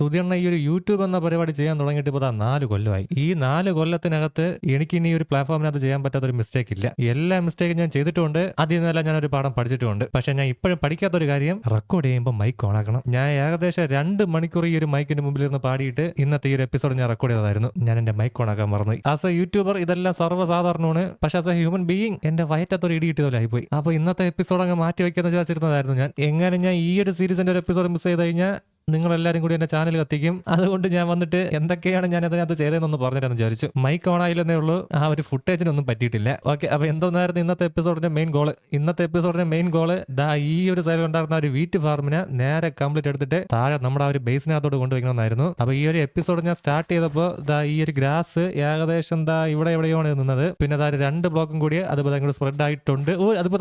സുധിയണ്ണ ഈ ഒരു യൂട്യൂബ് എന്ന പരിപാടി ചെയ്യാൻ തുടങ്ങിയിട്ട് ഇപ്പോൾ നാല് കൊല്ലമായി. ഈ നാല് കൊല്ലത്തിനകത്ത് എനിക്ക് ഇനി ഒരു പ്ലാറ്റ്ഫോമിനകത്ത് ചെയ്യാൻ പറ്റാത്ത ഒരു മിസ്റ്റേക്ക് ഇല്ല. എല്ലാ മിസ്റ്റേക്കും ഞാൻ ചെയ്തിട്ടുണ്ട്. അതിൽ നിന്നെല്ലാം ഞാൻ ഒരു പാഠം പഠിച്ചിട്ടുണ്ട്. പക്ഷെ ഞാൻ ഇപ്പോഴും പഠിക്കാത്ത ഒരു കാര്യം റെക്കോർഡ് ചെയ്യുമ്പോൾ മൈക്ക് ഓൺ ആക്കണം. ഞാൻ ഏകദേശം രണ്ട് മണിക്കൂർ ഈ ഒരു മൈക്കിന്റെ മുമ്പിൽ ഇരുന്ന് പാടിയിട്ട് ഇന്നത്തെ ഈ ഒരു എപ്പിസോഡ് ഞാൻ റെക്കോർഡ് ചെയ്തതായിരുന്നു. ഞാൻ എന്റെ മൈക്ക് ഓൺ ആക്കാൻ മറന്നു ആസ് എ യൂട്യൂബർ ഇതെല്ലാം സർവസാധാരണമാണ്. പക്ഷെ ആസ് എ ഹ്യൂമൻ ബീയിങ് എന്റെ വയറ്റത്തൊരു ഇടി കിട്ടിയതല്ലായി പോയി അപ്പോൾ ഇന്നത്തെ എപ്പിസോഡ് അങ്ങ് മാറ്റി വയ്ക്കാന്ന് വിചാരിച്ചിരുന്നതായിരുന്നു ഞാൻ. എങ്ങനെ ഞാൻ ഈ ഒരു സീരീസിന്റെ ഒരു എപ്പിസോഡ് മിസ് ചെയ്ത് കഴിഞ്ഞാൽ നിങ്ങളെല്ലാരും കൂടി എന്റെ ചാനൽ കത്തിക്കും. അതുകൊണ്ട് ഞാൻ വന്നിട്ട് എന്തൊക്കെയാണ് ഞാൻ അതിനകത്ത് ചെയ്തതെന്നൊന്ന് പറഞ്ഞിട്ടെന്ന് വിചാരിച്ചു. മൈക്ക് ഓൺ ആയില്ലെന്നേ ഉള്ളൂ. ആ ഒരു ഫുട്ടേജിനൊന്നും പറ്റിയിട്ടില്ല. ഓക്കെ അപ്പൊ എന്തോന്നായിരുന്നു ഇന്നത്തെ എപ്പിസോഡിന്റെ മെയിൻ ഗോൾ ഇന്നത്തെ എപ്പിസോഡിന്റെ മെയിൻ ഗോൾ ദാ ഈ ഒരു സൈഡിൽ ഉണ്ടായിരുന്ന ഒരു വീറ്റ് ഫാർമിനെ നേരെ കംപ്ലീറ്റ് എടുത്തിട്ട് താഴെ നമ്മുടെ ആ ഒരു ബേസിനകത്തോട് കൊണ്ടുവയ്ക്കണമെന്നായിരുന്നു. അപ്പൊ ഈ ഒരു എപ്പിസോഡ് ഞാൻ സ്റ്റാർട്ട് ചെയ്തപ്പോൾ ദാ ഈ ഒരു ഗ്രാസ് ഏകദേശം ദാ ഇവിടെ എവിടെയാണ് നിന്നത്. പിന്നെ ദാ രണ്ട് ബ്ലോക്കും കൂടി അതുപോലെ അങ്ങോട്ട് സ്പ്രെഡ് ആയിട്ടുണ്ട്.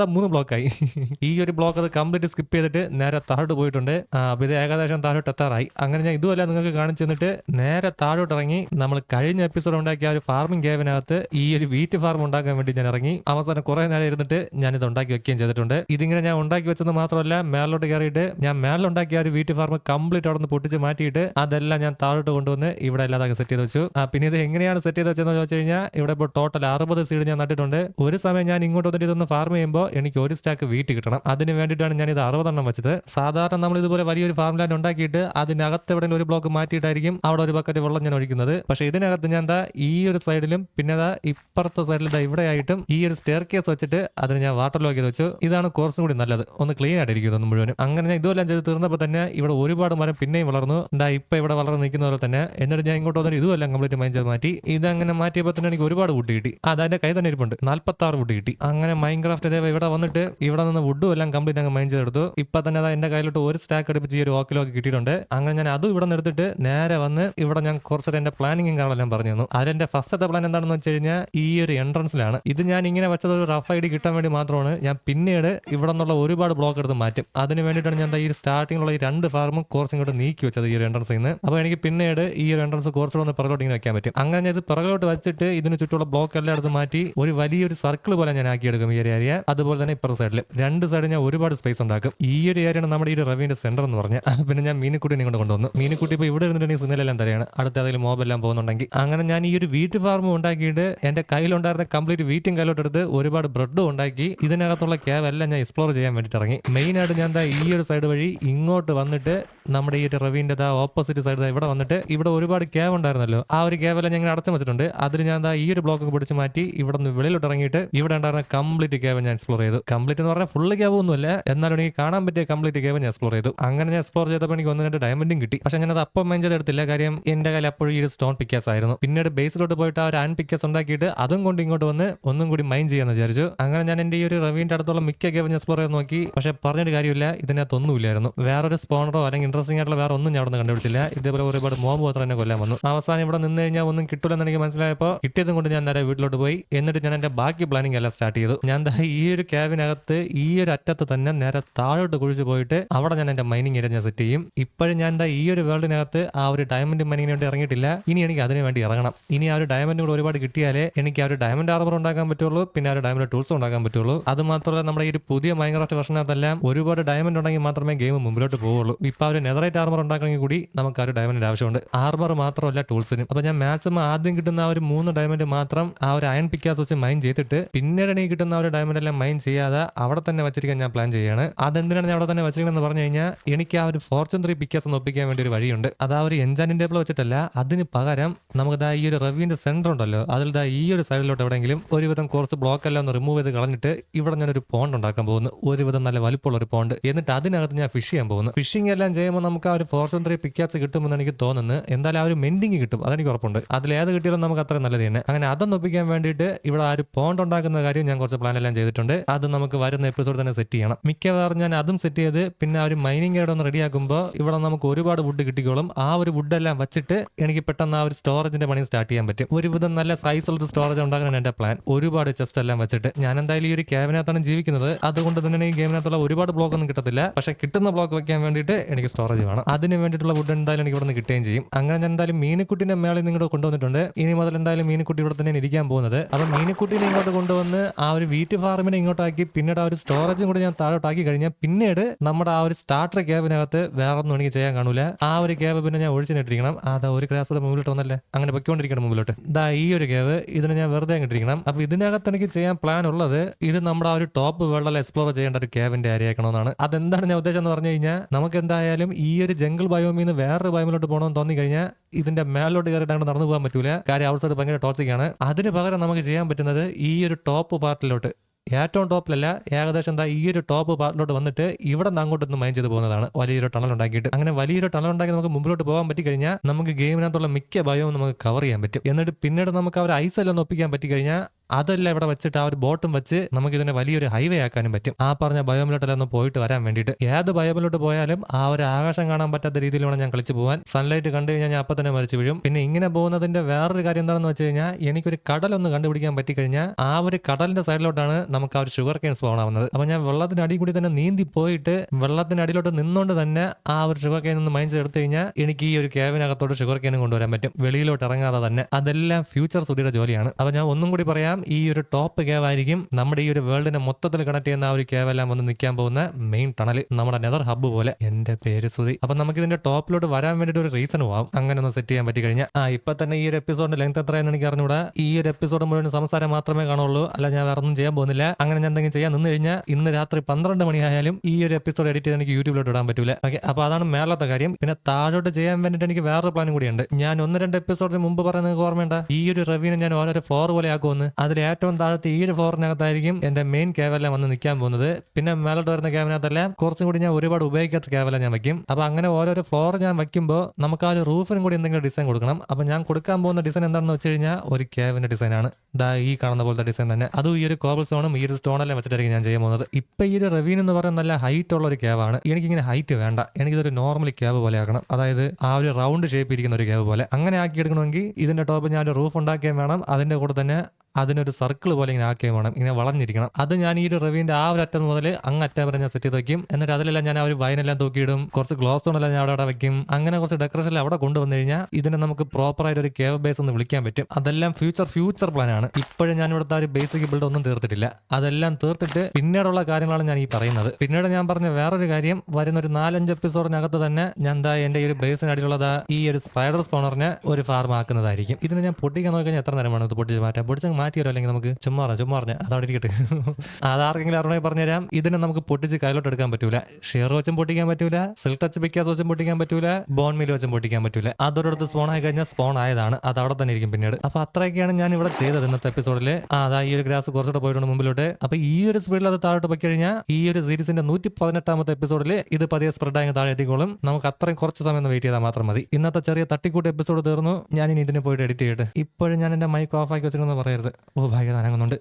ദാ മൂന്ന് ബ്ലോക്കായി ഈ ഒരു ബ്ലോക്ക് അത് കംപ്ലീറ്റ് സ്കിപ്പ് ചെയ്തിട്ട് നേരെ താഴോട്ട് പോയിട്ടുണ്ട്. അപ്പോൾ അപ്പൊ ഇത് ഏകദേശം താഴോട്ട് എത്താറായി അങ്ങനെ ഞാൻ ഇതുമല്ല നിങ്ങൾക്ക് കാണിച്ചു തന്നിട്ട് നേരെ താഴോട്ട് ഇറങ്ങി നമ്മൾ കഴിഞ്ഞ എപ്പിസോഡ് ഉണ്ടാക്കിയ ഒരു ഫാർമിംഗ് കേവിനകത്ത് ഈ ഒരു വീറ്റ് ഫാർം ഉണ്ടാക്കാൻ വേണ്ടി ഞാൻ ഇറങ്ങി. അവസാനം കുറെ നേരം ഇരുന്നിട്ട് ഞാൻ ഇത് ഉണ്ടാക്കി വെക്കുകയും ചെയ്തിട്ടുണ്ട്. ഇതിങ്ങനെ ഞാൻ ഉണ്ടാക്കി വെച്ചത് മാത്രമല്ല മേളിലോട്ട് കയറിയിട്ട് ഞാൻ മേളിലുണ്ടാക്കിയ ഒരു വീറ്റ് ഫാർം കംപ്ലീറ്റ് അവിടെ നിന്ന് പൊട്ടിച്ച് മാറ്റിയിട്ട് അതെല്ലാം ഞാൻ താഴോട്ട് കൊണ്ടുവന്ന് ഇവിടെ എല്ലാതാക്കി സെറ്റ് ചെയ്ത് വെച്ചു. പിന്നെ ഇത് എങ്ങനെയാണ് സെറ്റ് ചെയ്ത് വെച്ചതെന്ന് ചോദിച്ചു കഴിഞ്ഞാൽ ഇവിടെ ഇപ്പോൾ ടോട്ടൽ അറുപത് സീഡ് ഞാൻ നട്ടിട്ടുണ്ട്. ഒരു സമയം ഞാൻ ഇങ്ങോട്ട് വന്നിട്ട് ഇതൊന്ന് ഫാർം ചെയ്യുമ്പോൾ എനിക്ക് ഒരു സ്റ്റാക്ക് വീറ്റ് കിട്ടണം. അതിന് വേണ്ടിയിട്ടാണ് ഞാൻ ഇത് അറുപതെണ്ണം വെച്ചത്. സാധാരണ നമ്മൾ ഇതുപോലെ വലിയൊരു ഫാം ലാൻഡ് ഉണ്ടാക്കിയിട്ട് അതിനകത്ത് എവിടെ ഒരു ബ്ലോക്ക് മാറ്റിയിട്ടായിരിക്കും അവിടെ ഒരു ബക്കറ്റ് വെള്ളം ഞാൻ ഒഴിക്കുന്നത്. പക്ഷെ ഇതിനകത്ത് ഞാൻ എന്താ ഈ ഒരു സൈഡിലും പിന്നെ ഇപ്പുറത്തെ സൈഡിൽ ദാ ഇവിടെ ആയിട്ടും ഈ ഒരു സ്റ്റെയർ കേസ് വെച്ചിട്ട് അതിന് ഞാൻ വാട്ടർ ലോക്ക് ചെയ്ത് വെച്ചു. ഇതാണ് കോഴ്സും കൂടി നല്ലത്. ഒന്ന് ക്ലീൻ ആയിട്ടിരിക്കും ഇതൊന്നും മുഴുവനും. അങ്ങനെ ഞാൻ ഇതുമെല്ലാം ചെയ്ത് തീർന്നപ്പോൾ തന്നെ ഇവിടെ ഒരുപാട് മരം പിന്നെയും വളർന്നു. എന്താ ഇപ്പൊ ഇവിടെ വളർന്ന് നിൽക്കുന്ന പോലെ തന്നെ. എന്നിട്ട് ഞാൻ ഇങ്ങോട്ട് വന്നിട്ട് ഇതുമെല്ലാം കംപ്ലീറ്റ് മൈൻഡ് ചെയ്ത് മാറ്റി. ഇതങ്ങനെ മാറ്റിയപ്പോൾ തന്നെ എനിക്ക് ഒരുപാട് വുഡ് കിട്ടി. അത് അതിന്റെ കൈ തന്നെ ഇരിപ്പുണ്ട്. നാല്പത്തി ആറ് വുഡ് കിട്ടി. അങ്ങനെ മൈൻക്രാഫ്റ്റ് ദേവ ഇവിടെ വന്നിട്ട് ഇവിടെ നിന്ന് വുഡും എല്ലാം കംപ്ലീറ്റ് അങ്ങ് മൈൻഡ് ചെയ്തെടുത്തു. ഇപ്പൊ തന്നെ അതാ എന്റെ കയ്യിലോട്ട് ഒരു സ്റ്റാക്ക് അടുപ്പിച്ച് ഈ ഒരു ഓക്കിലോക്ക് കിട്ടിയിട്ടുണ്ട്. അങ്ങനെ ഞാൻ അതും ഇവിടെ നിന്നെടുത്തിട്ട് നേരെ വന്ന് ഇവിടെ ഞാൻ കുറച്ചൊരു എന്റെ പ്ലാനിങ്ങും കാണാൻ പറഞ്ഞു തന്നു അതിന്റെ ഫസ്റ്റത്തെ പ്ലാൻ എന്താണെന്ന് വെച്ച് കഴിഞ്ഞാൽ ഈ ഒരു എൻട്രൻസിലാണ് ഇത് ഞാൻ ഇങ്ങനെ വെച്ചത് ഒരു റഫ് ഐഡി കിട്ടാൻ വേണ്ടി മാത്രമാണ്. ഞാൻ പിന്നീട് ഇവിടെ നിന്നുള്ള ഒരുപാട് ബ്ലോക്ക് എടുത്ത് മാറ്റും. അതിന് വേണ്ടിയിട്ടാണ് ഞാൻ ഈ സ്റ്റാർട്ടിങ്ങിലുള്ള ഈ രണ്ട് ഫാർമും കുറച്ചും ഇങ്ങോട്ട് നീക്കി വെച്ചത് ഈ ഒരു എൻട്രൻസിൽ നിന്ന്. അപ്പോൾ എനിക്ക് പിന്നീട് ഈ ഒരു എൻട്രൻസ് കുറച്ചുകൂടെ ഒന്ന് പിറകോട്ട് ഇങ്ങനെ വെക്കാൻ പറ്റും. അങ്ങനെ ഇത് പിറകോട്ട് വെച്ചിട്ട് ഇതിന് ചുറ്റുള്ള ബ്ലോക്ക് എല്ലാം എടുത്ത് മാറ്റി ഒരു വലിയൊരു സർക്കിൾ പോലെ ഞാൻ ആക്കിയെടുക്കും ഈ ഒരു ഏരിയ അതുപോലെ തന്നെ ഇപ്പുറത്തെ സൈഡിൽ രണ്ട് സൈഡിൽ ഞാൻ ഒരുപാട് സ്പേസ് ഉണ്ടാക്കും. ഈ ഒരു ഏരിയയാണ് നമ്മുടെ ഈ ഒരു സെന്റർ എന്ന് പറഞ്ഞാൽ പിന്നെ ഞാൻ മീനുക്കുട്ടിനെ കൊണ്ട് കൊണ്ടുവന്നു. മീനിക്കുട്ടി ഇപ്പോൾ ഇവിടെ ഇരുന്നിട്ടുണ്ടെങ്കിൽ സിഗ്നലെല്ലാം തരയാണ് അടുത്ത ഏതെങ്കിലും മോബെല്ലാം പോകുന്നുണ്ടെങ്കിൽ. അങ്ങനെ ഞാൻ ഈ ഒരു വീട്ട് ഫാർം ഉണ്ടാക്കിയിട്ട് എന്റെ കയ്യിലുണ്ടായിരുന്ന കംപ്ലീറ്റ് വീറ്റും കയ്യിലോട്ടെടുത്ത് ഒരുപാട് ബ്രെഡും ഉണ്ടാക്കി ഇതിനകത്തുള്ള ക്യാവ് എല്ലാം ഞാൻ എക്സ്പ്ലോർ ചെയ്യാൻ വേണ്ടിയിട്ട് ഇറങ്ങി. മെയിൻ ആയിട്ട് ഞാൻ എന്താ ഈ ഒരു സൈഡ് വഴി ഇങ്ങോട്ട് വന്നിട്ട് നമ്മുടെ ഈ ഒരു റവീന്റെ ആ ഓപ്പോസിറ്റ് സൈഡ് ഇവിടെ വന്നിട്ട് ഇവിടെ ഒരുപാട് ക്യാവ് ഉണ്ടായിരുന്നല്ലോ. ആ ഒരു ക്യാവ് എല്ലാം ഞങ്ങൾ അടച്ചു വെച്ചിട്ടുണ്ട്. അതിൽ ഞാൻ എന്താ ഈ ഒരു ബ്ലോക്ക് പിടിച്ച് മാറ്റി ഇവിടെ നിന്ന് വെളിയിലോട്ട് ഇറങ്ങിയിട്ട് ഇവിടെ ഉണ്ടായിരുന്ന കംപ്ലീറ്റ് ക്യാവ് ഞാൻ എക്സ്പ്ലോർ ചെയ്തു. കംപ്ലീറ്റ് എന്ന് പറഞ്ഞാൽ ഫുള്ള് ക്യാവ് ഒന്നുമില്ല എന്നാലും എനിക്ക് കാണാൻ പറ്റിയ കംപ്ലീറ്റ് ക്യാവ് ഞാൻ എക്സ്പ്ലോർ ചെയ്തു. അങ്ങനെ ഞാൻ എക്സ്പ്ലോർ ചെയ്തപ്പോൾ എനിക്ക് ഒന്ന് രണ്ട് ഡയമണ്ടും കിട്ടി. പക്ഷെ ഞാനത് അപ്പം മൈൻഡ് ചെയ്തെടുത്തില്ല. കാര്യം എന്റെ കയ്യിൽ അപ്പോഴും ഈ സ്റ്റോൺ പിക്കാസ് ആയിരുന്നു. പിന്നീട് ബേസിലോട്ട് പോയിട്ട് ആ ഒരു ആൻ പിക്കാസ് ഉണ്ടാക്കിയിട്ട് അതും കൊണ്ട് ഇങ്ങോട്ട് വന്ന് ഒന്നും കൂടി മൈൻ ചെയ്യാന്ന് വിചാരിച്ചു. അങ്ങനെ ഞാൻ എന്റെ ഈ ഒരു റവീന്റെ അടുത്തുള്ള മിക്ക ഗവൻ എക്സ്പ്ലോർ നോക്കി. പക്ഷെ പറഞ്ഞിട്ട് കാര്യമില്ല. ഇതിനകത്ത് ഒന്നുമില്ലായിരുന്നു. വേറൊരു സ്പോണറോ അല്ലെങ്കിൽ ഇൻട്രസ്റ്റിംഗ് ആയിട്ടുള്ള വേറെ ഒന്നും ഞാൻ അവിടെ കണ്ടുപിടിച്ചില്ല. ഇതേപോലെ ഒരുപാട് മോബ് മാത്രം എന്നെ കൊല്ലാൻ വന്നു. അവസാനം ഇവിടെ നിന്ന് കഴിഞ്ഞാൽ ഒന്നും കിട്ടില്ലെന്ന് എനിക്ക് മനസ്സിലായപ്പോൾ കിട്ടിയതും കൊണ്ട് ഞാൻ നേരെ വീട്ടിലോട്ട് പോയി. എന്നിട്ട് ഞാൻ എന്റെ ബാക്കി പ്ലാനിങ് എല്ലാം സ്റ്റാർട്ട് ചെയ്തു. ഞാൻ ഈ ഒരു ക്യാബിനകത്ത് ഈ ഒരു അറ്റത്ത് തന്നെ നേരെ താഴോട്ട് കുഴിച്ചു പോയിട്ട് അവിടെ ഞാൻ എന്റെ മൈനിങ് ഏരിയ സെറ്റ് ചെയ്യും. ഇപ്പോഴും ഞാൻ എന്താ ഈ ഒരു വേൾഡിനകത്ത് ആ ഒരു ഡയമണ്ട് മൈനിങ്ങിന് വേണ്ടി ഇറങ്ങിയിട്ടില്ല ഇനി എനിക്ക് അതിന് വേണ്ടി ഇറങ്ങണം ഇനി ആ ഒരു ഡയമണ്ട് കൂടെ ഒരുപാട് കിട്ടിയാലേ എനിക്ക് ആ ഒരു ഡയമണ്ട് ആർമർ ഉണ്ടാക്കാൻ പറ്റുള്ളൂ പിന്നെ ആ ഒരു ഡയമണ്ട് ടൂൾസ് ഉണ്ടാക്കാൻ പറ്റുള്ളൂ അത് മാത്രമല്ല നമ്മുടെ ഈ ഒരു പുതിയ മൈൻക്രാഫ്റ്റ് വെർഷനകത്തെല്ലാം ഒരുപാട് ഡയമണ്ട് ഉണ്ടെങ്കിൽ മാത്രമേ ഗെയിം മുമ്പിലോട്ട് പോവുള്ളൂ ഇപ്പൊ ആ ഒരു നെതറൈറ്റ് ആർമർ ഉണ്ടാക്കണമെങ്കിൽ കൂടി നമുക്ക് ആ ഒരു ഡയമണ്ടിന്റെ ആവശ്യമുണ്ട് ആർമർ മാത്രമല്ല ടൂൾസിനും അപ്പൊ ഞാൻ മാക്സിമം ആദ്യം കിട്ടുന്ന ആ ഒരു മൂന്ന് ഡയമണ്ട് മാത്രം ആ ഒരു അയൺ പിക്കാസ് വെച്ച് മൈൻ ചെയ്തിട്ട് പിന്നീട് എനിക്ക് കിട്ടുന്ന ആ ഒരു ഡയമണ്ട് എല്ലാം മൈൻ ചെയ്യാതെ അവിടെ തന്നെ വെച്ചിരിക്കാൻ ഞാൻ പ്ലാൻ ചെയ്യാണ് അതെന്തിനാണ് ഞാൻ അവിടെ തന്നെ വെച്ചിരിക്കുന്നത് പറഞ്ഞു കഴിഞ്ഞാൽ എനിക്ക് ആ ഒരു ഫോർച്യൂൺ ത്രീ പിക്കാസ് ഒന്ന് ഒപ്പിക്കാൻ വേണ്ടി ഒരു വഴിയുണ്ട്. അത് ആ ഒരു എൻജാനിൻ ടേബിൾ വെച്ചിട്ടല്ല അതിന് പകരം നമുക്ക് ദാ ഈ ഒരു റവീന്റെ സെന്റർ ഉണ്ടല്ലോ അതിൽ ദാ ഈ ഒരു സൈഡിലോട്ട് എവിടെയെങ്കിലും ഒരുവിധം കുറച്ച് ബ്ലോക്ക് എല്ലാം ഒന്ന് റിമൂവ് ചെയ്ത് കളഞ്ഞിട്ട് ഇവിടെ ഒരു പോണ്ട് ഉണ്ടാക്കാൻ പോകുന്നു. ഒരുവിധം നല്ല വലുപ്പമുള്ള ഒരു പോണ്ട് എന്നിട്ട് അതിനകത്ത് ഞാൻ ഫിഷ് ചെയ്യാൻ പോകുന്നു. ഫിഷിംഗ് എല്ലാം ചെയ്യുമ്പോൾ നമുക്ക് ആ ഒരു ഫോർച്യൂൺ ത്രീ പിക്കാസ് കിട്ടുമെന്ന് എനിക്ക് തോന്നുന്നു. എന്തായാലും ആ ഒരു മെൻഡിങ് കിട്ടും. അതെനിക്ക് ഉറപ്പുണ്ട്. അതിൽ ഏത് കിട്ടിയാലും നമുക്ക് അത്ര നല്ലത് തന്നെ. അങ്ങനെ അതൊന്നും ഒപ്പിക്കാൻ വേണ്ടിയിട്ട് ഇവിടെ ആ ഒരു പോണ്ട് ഉണ്ടാക്കുന്ന കാര്യം ഞാൻ കുറച്ച് പ്ലാൻ എല്ലാം ചെയ്തിട്ടുണ്ട്. അത് നമുക്ക് വരുന്ന എപ്പിസോഡ് തന്നെ സെറ്റ് ചെയ്യണം. മിക്കവാറും ഞാൻ അതും സെറ്റ് ചെയ്ത് പിന്നെ ആ ഒരു മൈനിങ് ഏഡ് ഒന്ന് റെഡിയാക്കുമ്പോൾ ഇവിടെ നമുക്ക് ഒരുപാട് വുഡ് കിട്ടിക്കോളും. ആ ഒരു വുഡ് എല്ലാം വെച്ചിട്ട് എനിക്ക് പെട്ടെന്ന് ആ ഒരു സ്റ്റോറേജിന്റെ പണി സ്റ്റാർട്ട് ചെയ്യാൻ പറ്റും. ഒരുവിധം നല്ല സൈസ് ഉള്ള സ്റ്റോറേജ് ഉണ്ടാക്കാനാണ് എന്റെ പ്ലാൻ ഒരുപാട് ചെസ്റ്റ് എല്ലാം വെച്ചിട്ട്. ഞാൻ എന്തായാലും ഈ ഒരു ക്യാബിനകത്താണ് ജീവിക്കുന്നത്. അതുകൊണ്ട് തന്നെ ഈ ഗെയിമിനകത്തുള്ള ഒരുപാട് ബ്ലോക്ക് ഒന്നും കിട്ടത്തില്ല. പക്ഷെ കിട്ടുന്ന ബ്ലോക്ക് വെക്കാൻ വേണ്ടിയിട്ട് എനിക്ക് സ്റ്റോറേജ് വേണം. അതിന് വേണ്ടിയിട്ടുള്ള വുഡ് എന്തായാലും എനിക്ക് ഇവിടെ നിന്ന് കിട്ടുകയും ചെയ്യും. അങ്ങനെ ഞാൻ എന്തായാലും മീനുക്കുട്ടിന്റെ മേളിൽ നിങ്ങളുടെ കൊണ്ടുവന്നിട്ടുണ്ട്. ഇനി മുതൽ എന്തായാലും മീനുക്കുട്ടി ഇവിടെ തന്നെ ഇരിക്കാൻ പോകുന്നത്. അപ്പൊ മീനുക്കുട്ടിനെ ഇങ്ങോട്ട് കൊണ്ടുവന്ന് ആ ഒരു വീറ്റ് ഫാർമിനെ ഇങ്ങോട്ടാക്കി പിന്നീട് ആ ഒരു സ്റ്റോറേജും കൂടി ഞാൻ താഴോട്ടാക്കി കഴിഞ്ഞാൽ പിന്നീട് നമ്മുടെ ആ ഒരു സ്റ്റാർട്ടർ ക്യാബിനകത്ത് വേറെ ഒന്നും എനിക്ക് ചെയ്യാൻ കാണൂല. ആ ഒരു കേവ് പിന്നെ ഞാൻ ഒഴിച്ചിട്ടിരിക്കണം അതാ ഒരു ഗ്ലാസ് മുമ്പിലോട്ട് വന്നല്ലേ? അങ്ങനെ പൊയ്ക്കൊണ്ടിരിക്കണം മുമ്പിലോട്ട് ദാ ഈ ഒരു കേവ് ഇതിന് ഞാൻ വെറുതെ ഇട്ടിരിക്കണം. അപ്പൊ ഇതിനകത്ത് എനിക്ക് ചെയ്യാൻ പ്ലാൻ ഉള്ളത് ഇത് നമ്മുടെ ആ ഒരു ടോപ്പ് വേൾഡിൽ എക്സ്പ്ലോർ ചെയ്യേണ്ട ഒരു കേവിന്റെ ആക്കണമെന്നാണ് അതെന്താണ് ഞാൻ ഉദ്ദേശം എന്ന് പറഞ്ഞു കഴിഞ്ഞാൽ നമുക്ക് എന്തായാലും ഈ ഒരു ജംഗിൾ ബയോമിൽ നിന്ന് വേറൊരു ബയോമിലോട്ട് പോകണമെന്ന് തോന്നി കഴിഞ്ഞാൽ ഇതിന്റെ മേലോട്ട് കയറിയിട്ട് അങ്ങോട്ട് നടന്നു പോകാൻ പറ്റൂല. കാര്യം ഔട്ട്സൈഡ് ഭയങ്കര ടോക്സിക് ആണ്. അതിന് പകരം നമുക്ക് ചെയ്യാൻ പറ്റുന്നത് ഈ ഒരു ടോപ്പ് പാർട്ടിലോട്ട് ഏറ്റവും ടോപ്പിലല്ല ഏകദേശം എന്താ ഈ ഒരു ടോപ്പ് പാർട്ടിലോട്ട് വന്നിട്ട് ഇവിടെ നിന്ന് അങ്ങോട്ട് ഒന്ന് മൈൻ ചെയ്ത് പോകുന്നതാണ്. വലിയൊരു ടണൽ ഉണ്ടാക്കിയിട്ട്. അങ്ങനെ വലിയൊരു ടണൽ ഉണ്ടാക്കി നമുക്ക് മുമ്പിലോട്ട് പോകാൻ പറ്റി കഴിഞ്ഞാൽ നമുക്ക് ഗെയിമിനകത്തുള്ള മിക്ക ഭയവും നമുക്ക് കവർ ചെയ്യാൻ പറ്റും. എന്നിട്ട് പിന്നീട് നമുക്ക് അവർ ഐസെല്ലാം ഒപ്പിക്കാൻ പറ്റി കഴിഞ്ഞാൽ അതെല്ലാം ഇവിടെ വെച്ചിട്ട് ആ ഒരു ബോട്ടും വെച്ച് നമുക്ക് ഇതിനെ വലിയൊരു ഹൈവേ ആക്കാനും പറ്റും. ആ പറഞ്ഞ ബയോമിലോട്ടെല്ലാം ഒന്ന് പോയിട്ട് വരാൻ വേണ്ടിയിട്ട്. ഏത് ബയോമിലോട്ട് പോയാലും ആ ഒരു ആകാശം കാണാൻ പറ്റാത്ത രീതിയിൽ വേണം ഞാൻ കളിച്ചു പോകാൻ സൺലൈറ്റ് കണ്ടു കഴിഞ്ഞാൽ ഞാൻ അപ്പം തന്നെ മരിച്ചു വീഴും. പിന്നെ ഇങ്ങനെ പോകുന്നതിന്റെ വേറൊരു കാര്യം എന്താണെന്ന് വെച്ച് കഴിഞ്ഞാൽ എനിക്കൊരു കടലൊന്ന് കണ്ടുപിടിക്കാൻ പറ്റി കഴിഞ്ഞാൽ ആ ഒരു കടലിന്റെ സൈഡിലോട്ടാണ് നമുക്ക് ആ ഒരു ഷുഗർ കെയിൻ സ്പോൺ ആവുന്നത്. അപ്പൊ ഞാൻ വെള്ളത്തിന്റെ അടി കൂടി തന്നെ നീന്തി പോയിട്ട് വെള്ളത്തിന്റെ അടിയിലോട്ട് നിന്നുകൊണ്ട് തന്നെ ആ ഒരു ഷുഗർ കെയിൻ ഒന്ന് മൈൻഡ് എടുത്തു കഴിഞ്ഞാൽ എനിക്ക് ഈ ഒരു കേവിനകത്തോട്ട് ഷുഗർ കെയിനും കൊണ്ടുവരാൻ പറ്റും. വെളിയിലോട്ട് ഇറങ്ങാതെ തന്നെ. അതെല്ലാം ഫ്യൂച്ചർ സുധിയുടെ ജോലിയാണ്. അപ്പൊ ഞാൻ ഒന്നും കൂടി പറയാം ഈ ഒരു ടോപ്പ് കേവ് ആയിരിക്കും. നമ്മുടെ ഈ ഒരു വേൾഡിനെ മൊത്തത്തിൽ കണക്ട് ചെയ്യുന്ന ആ ഒരു കേവ് വന്ന് നിൽക്കാൻ പോകുന്ന മെയിൻ ടണൽ നമ്മുടെ നെതർ ഹബ്ബ് പോലെ. എന്റെ പേര് സുതി അപ്പൊ നമുക്ക് ഇതിന്റെ ടോപ്പിലോട്ട് വരാൻ വേണ്ടിയിട്ട് ഒരു റീസൺ ആവും. അങ്ങനെ ഒന്ന് സെറ്റ് ചെയ്യാൻ പറ്റി കഴിഞ്ഞാൽ ആ ഇപ്പൊ തന്നെ ഈ ഒരു എപ്പിസോഡിന്റെ ലെങ്ത് എത്രയെന്ന് എനിക്ക് അറിഞ്ഞൂടാ. ഈ ഒരു എപ്പിസോഡ് മുഴുവൻ സംസാരം മാത്രമേ കാണുള്ളൂ. അല്ല ഞാൻ വേറെ ഒന്നും ചെയ്യാൻ പോകുന്നില്ല. അങ്ങനെ ഞാൻ എന്തെങ്കിലും ചെയ്യാൻ നിന്ന് കഴിഞ്ഞാൽ ഇന്ന് രാത്രി പന്ത്രണ്ട് മണിയായാലും ഈ ഒരു എപ്പിസോഡ് എഡിറ്റ് ചെയ്ത് എനിക്ക് യൂട്യൂബിലോട്ട് ഇടാൻ പറ്റൂല. ഓക്കെ അപ്പൊ അതാണ് മേളത്തെ കാര്യം. പിന്നെ താഴോട്ട് ചെയ്യാൻ വേണ്ടിയിട്ട് എനിക്ക് വേറൊരു പ്ലാനും കൂടിയുണ്ട്. ഞാൻ ഒന്ന് രണ്ട് എപ്പിസോഡിന് മുമ്പ് പറയുന്നത് ഓർമ്മയുണ്ട? ഈ ഒരു റവീനെ ഞാൻ ഓരോ ഫ്ലോർ പോലെ ആക്കുമെന്ന്. അതിൽ ഏറ്റവും താഴത്തെ ഈ ഒരു ഫ്ലോറിനകത്തായിരിക്കും എന്റെ മെയിൻ കേവെല്ലാം വന്ന് നിൽക്കാൻ പോകുന്നത്. പിന്നെ മേലോട്ട് വരുന്ന ക്യാബിനകത്തെല്ലാം കുറച്ചും കൂടി ഞാൻ ഒരുപാട് ഉപയോഗിക്കാത്ത കേവലം ഞാൻ വയ്ക്കും. അപ്പൊ അങ്ങനെ ഓരോരോ ഫ്ലോർ ഞാൻ വയ്ക്കുമ്പോൾ നമുക്ക് ആ ഒരു റൂഫിനും കൂടി എന്തെങ്കിലും ഡിസൈൻ കൊടുക്കണം. അപ്പൊ ഞാൻ കൊടുക്കാൻ പോകുന്ന ഡിസൈൻ എന്താണെന്ന് വെച്ച് കഴിഞ്ഞാൽ ഒരു കേവിന്റെ ഡിസൈൻ ആണ്. ദാ ഈ കാണുന്ന പോലത്തെ ഡിസൈൻ തന്നെ. അതും ഈ ഒരു കോബിൾ സ്റ്റോണും ഈ ഒരു സ്റ്റോണെല്ലാം വെച്ചിട്ടായിരിക്കും ഞാൻ ചെയ്യാൻ പോകുന്നത്. ഇപ്പൊ ഈ ഒരു റവീൻ എന്ന് പറയുന്ന നല്ല ഹൈറ്റ് ഉള്ള ഒരു കേവാണ് എനിക്കിങ്ങനെ ഹൈറ്റ് വേണ്ട. എനിക്കിതൊരു നോർമൽ ക്യാബ് പോലെ ആക്കണം. അതായത് ആ ഒരു റൗണ്ട് ഷേപ്പ് ഇരിക്കുന്ന ഒരു ക്യാബ് പോലെ. അങ്ങനെ ആക്കി എടുക്കണമെങ്കിൽ ഇതിന്റെ ടോപ്പ് ഞാൻ ഒരു റൂഫ് ഉണ്ടാക്കിയാൽ വേണം. അതിന്റെ കൂടെ തന്നെ അതിനൊരു സർക്കിൾ പോലെ ഇങ്ങനെ ആക്കി വേണം ഇങ്ങനെ വളഞ്ഞിരിക്കണം. അത് ഞാൻ ഈ ഒരു റിവീന്റെ ആ ഒരു അറ്റം മുതൽ അങ്ങ് അറ്റം വരെ ഞാൻ സെറ്റ് ചെയ്ത് വെക്കും. എന്നിട്ട് അതിലെല്ലാം ഞാൻ ആ ഒരു വൈനെല്ലാം തൂക്കിയിടും. കുറച്ച് ഗ്ലോസ് തോണെല്ലാം ഞാൻ അവിടെ അവിടെ വെക്കും. അങ്ങനെ കുറച്ച് ഡെക്കറേഷൻ അവിടെ കൊണ്ടുവന്നു കഴിഞ്ഞാൽ ഇതിനെ നമുക്ക് പ്രോപ്പർ ആയിട്ട് ഒരു കേവ് ബേസ് ഒന്ന് വിളിക്കാൻ പറ്റും. അതെല്ലാം ഫ്യൂച്ചർ ഫ്യൂച്ചർ പ്ലാൻ ആണ്. ഇപ്പോഴും ഞാൻ ഇവിടുത്തെ ഒരു ബേസിക് ബിൽഡ് ഒന്നും തീർത്തിട്ടില്ല. അതെല്ലാം തീർത്തിട്ട് പിന്നീടുള്ള കാര്യങ്ങളാണ് ഞാൻ ഈ പറയുന്നത്. പിന്നീട് ഞാൻ പറഞ്ഞ വേറൊരു കാര്യം വരുന്ന ഒരു നാലഞ്ച് എപ്പിസോഡിനകത്ത് തന്നെ ഞാൻ എന്താ എന്റെ ഈ ഒരു ബേസിനടിയുള്ളത് ഈ ഒരു സ്പൈഡർ സ്പോണറിനെ ഒരു ഫാർം ആക്കുന്നതായിരിക്കും. ഇതിന് ഞാൻ പൊട്ടിക്കാൻ നോക്കി കഴിഞ്ഞാൽ എത്ര നേരം ഇത് പൊട്ടിച്ച് മാറ്റാം പൊട്ടിച്ചങ്ങ് മാറ്റിയല്ലോ അല്ലെങ്കിൽ നമുക്ക് ചുമ്മാ ചുമ്മാറഞ്ഞ അതവിടെ ഇരിക്കട്ടെ. അതാർക്കെങ്കിലും പറഞ്ഞു പറഞ്ഞുതരാം. ഇതിനെ നമുക്ക് പൊട്ടിച്ച് കയ്യിലോട്ട് എടുക്കാൻ പറ്റൂല. ഷെയർ വെച്ചും പൊട്ടിക്കാൻ പറ്റൂല. സിൽ ടച്ച് പിക്കാസ് വെച്ചും പൊട്ടിക്കാൻ പറ്റൂല. ബോൺ മിൽ വെച്ചും പൊട്ടിക്കാൻ പറ്റൂല. അതൊരിടത്ത് സ്പോൺ ആയി കഴിഞ്ഞാൽ സ്പോൺ ആയതാണ്. അത് അവിടെ തന്നെ ഇരിക്കും പിന്നീട്. അപ്പൊ അത്രയൊക്കെയാണ് ഞാൻ ഇവിടെ ചെയ്തത് ഇന്നത്തെ എപ്പിസോഡിൽ അതാ ഈ ഒരു ഗ്രാസ് കുറച്ചുകൂടെ പോയിട്ടുണ്ട് മുമ്പിലോട്ട്. അപ്പൊ ഈ ഒരു സ്പീഡിൽ അത് താഴോട്ട് പോയി കഴിഞ്ഞാൽ ഈ ഒരു സീരീസിന്റെ നൂറ്റി പതിനെട്ടാമത്തെ എപ്പിസോഡിൽ ഇത് പതിയെ സ്പ്രെഡ് ആയി താഴെ എത്തിക്കോളും. നമുക്ക് അത്രയും കുറച്ച് സമയം വെയിറ്റ് ചെയ്താൽ മാത്രം മതി. ഇന്നത്തെ ചെറിയ തട്ടിക്കൂട്ട് എപ്പിസോഡ് തീർന്നു. ഞാൻ ഇനി ഇതിനെ പോയിട്ട് എഡിറ്റ് ചെയ്യട്ടെ. ഇപ്പോഴും ഞാൻ എന്റെ മൈക്ക് ഓഫ് ആക്കി വെച്ചിരുന്നു പറയരുത്. ഭാഗ്യ അനങ്ങുന്നുണ്ട്.